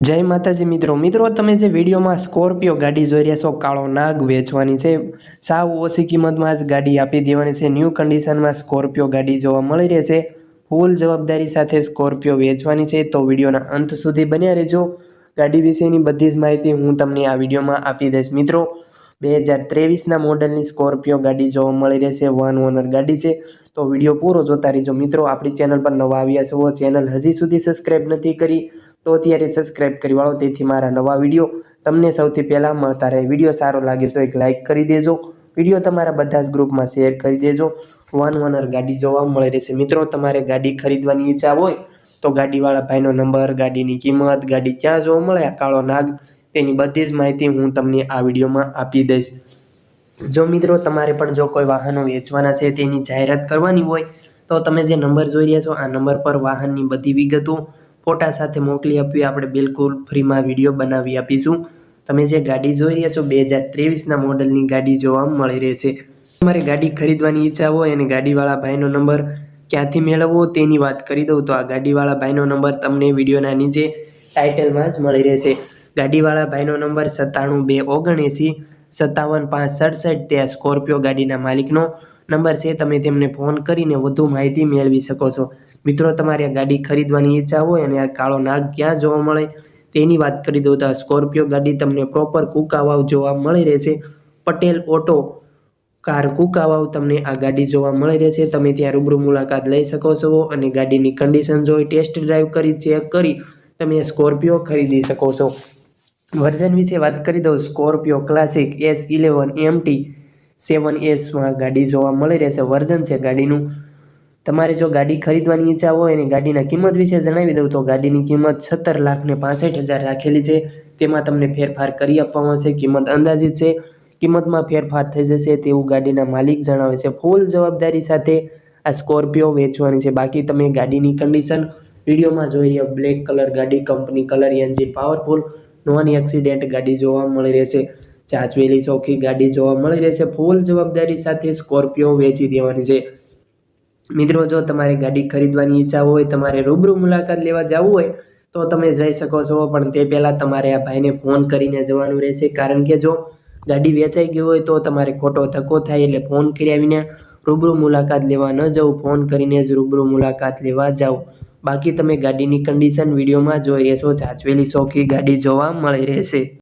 જય માતાજી મિત્રો. મિત્રો, તમે જે વિડીયોમાં સ્કોર્પિયો ગાડી જોઈ રહ્યા છો, કાળો નાગ વેચવાની છે, સાવ ઓછી કિંમતમાં જ ગાડી આપી દેવાની છે, ન્યૂ કન્ડિશનમાં સ્કોર્પિયો ગાડી જોવા મળી રહેશે ફૂલ જવાબદારી સાથે સ્કોર્પિયો વેચવાની છે, તો વિડીયોના અંત સુધી બન્યા રહેજો. ગાડી વિશેની બધી જ માહિતી હું તમને આ વિડીયોમાં આપી દઈશ. મિત્રો, બે હજાર ત્રેવીસના મોડલની સ્કોર્પિયો ગાડી જોવા મળી રહેશે વન ઓનર ગાડી છે, તો વીડિયો પૂરો જોતા રહેજો. મિત્રો, આપણી ચેનલ પર નવા આવ્યા છો, ચેનલ હજી સુધી સબસ્ક્રાઈબ નથી કરી તો અત્યારે સબસ્ક્રાઈબ કરી વાળો, તેથી મારા નવા વીડિયો તમને સૌથી પહેલાં મળતા રહે. વીડિયો સારો લાગે તો એક લાઇક કરી દેજો. વીડિયો તમારા બધા જ ગ્રુપમાં શેર કરી દેજો. વન ઓનર ગાડી જોવા મળે રહેશે. મિત્રો, તમારે ગાડી ખરીદવાની ઈચ્છા હોય, તો ગાડીવાળા ભાઈનો નંબર ગાડીની કિંમત, ગાડી ક્યાં જોવા મળે, આ કાળો નાગ, તેની બધી જ માહિતી હું તમને આ વિડીયોમાં આપી દઈશ. જો મિત્રો, તમારે પણ જો કોઈ વાહનો વેચવાના છે, તેની જાહેરાત કરવાની હોય, તો તમે જે નંબર જોઈ રહ્યા છો, આ નંબર પર વાહનની બધી વિગતો ફોટા સાથે મોકલી આપવી. આપણે બિલકુલ ફ્રીમાં વીડિયો બનાવી આપીશું. તમે જે ગાડી જોઈ રહ્યા છો, બે હજાર ત્રેવીસના મોડલની ગાડી જોવા મળી રહેશે. તમારે ગાડી ખરીદવાની ઈચ્છા હોય અને ગાડીવાળા ભાઈનો નંબર ક્યાંથી મેળવવો તેની વાત કરી દઉં, તો આ ગાડીવાળા ભાઈનો નંબર તમને વિડીયોના નીચે ટાઇટલમાં જ મળી રહેશે. ગાડીવાળા ભાઈનો નંબર સત્તાણું બે ઓગણએંસી, સત્તાવન પાંચ સડસઠ તે સ્કોર્પિયો ગાડીના માલિકનો નંબર છે, તમે તેમને ફોન કરીને વધુ માહિતી મેળવી શકો છો. મિત્રો, તમારે આ ગાડી ખરીદવાની ઈચ્છા હોય અને આ કાળો નાગ ક્યાં જોવા મળે, તેની વાત કરી દઉં તો સ્કોર્પિયો ગાડી તમને પ્રોપર કુકાવાવ જોવા મળી રહેશે. પટેલ ઓટો કાર કુકાવાવ તમને આ ગાડી જોવા મળી રહેશે. તમે ત્યાં રૂબરૂ મુલાકાત લઈ શકો છો અને ગાડીની કન્ડિશન જોઈ ટેસ્ટ ડ્રાઈવ કરી ચેક કરી તમે સ્કોર્પિયો ખરીદી શકો છો. વર્ઝન વિશે વાત કરી દઉં, Scorpio classic S eleven MT seven એસમાં ગાડી જોવા મળી રહેશે. વર્ઝન છે ગાડીનું. તમારે જો ગાડી ખરીદવાની ઈચ્છા હોય અને ગાડીના કિંમત વિશે જણાવી દઉં, તો ગાડીની કિંમત છત્તર લાખ ને પાસઠ હજાર રાખેલી છે. તેમાં તમને ફેરફાર કરી આપવામાં આવશે. કિંમત અંદાજિત છે. કિંમતમાં ફેરફાર થઈ જશે તેવું ગાડીના માલિક જણાવે છે. ફૂલ જવાબદારી સાથે આ સ્કોર્પિયો વેચવાની છે. બાકી તમે ગાડીની કન્ડિશન વિડીયોમાં જોઈ રહ્યા બ્લેક કલર ગાડી company colour engine powerful non accident ગાડી જોવા મળી રહેશે. ચાચવેલી ચોખ્ખી ગાડી જોવા મળી રહેશે ફૂલ જવાબદારી સાથે સ્કોર્પિયો વેચી દેવાની છે. મિત્રો, જો તમારે ગાડી ખરીદવાની ઈચ્છા હોય, તમારે રૂબરૂ મુલાકાત લેવા જવું હોય, તો તમે જઈ શકો છો. પણ તે પહેલાં તમારે આ ભાઈને ફોન કરીને જવાનું રહેશે. કારણ કે જો ગાડી વેચાઈ ગઈ હોય, તો તમારે ખોટો ધક્કો થાય એટલે ફોન કરી આવીને રૂબરૂ મુલાકાત લેવા ન જવું. ફોન કરીને જ રૂબરૂ મુલાકાત લેવા જાઓ બાકી તમે ગાડીની કન્ડિશન વિડીયોમાં જોઈ રહેશો. જાચવેલી ચોખ્ખી ગાડી જોવા મળી રહેશે.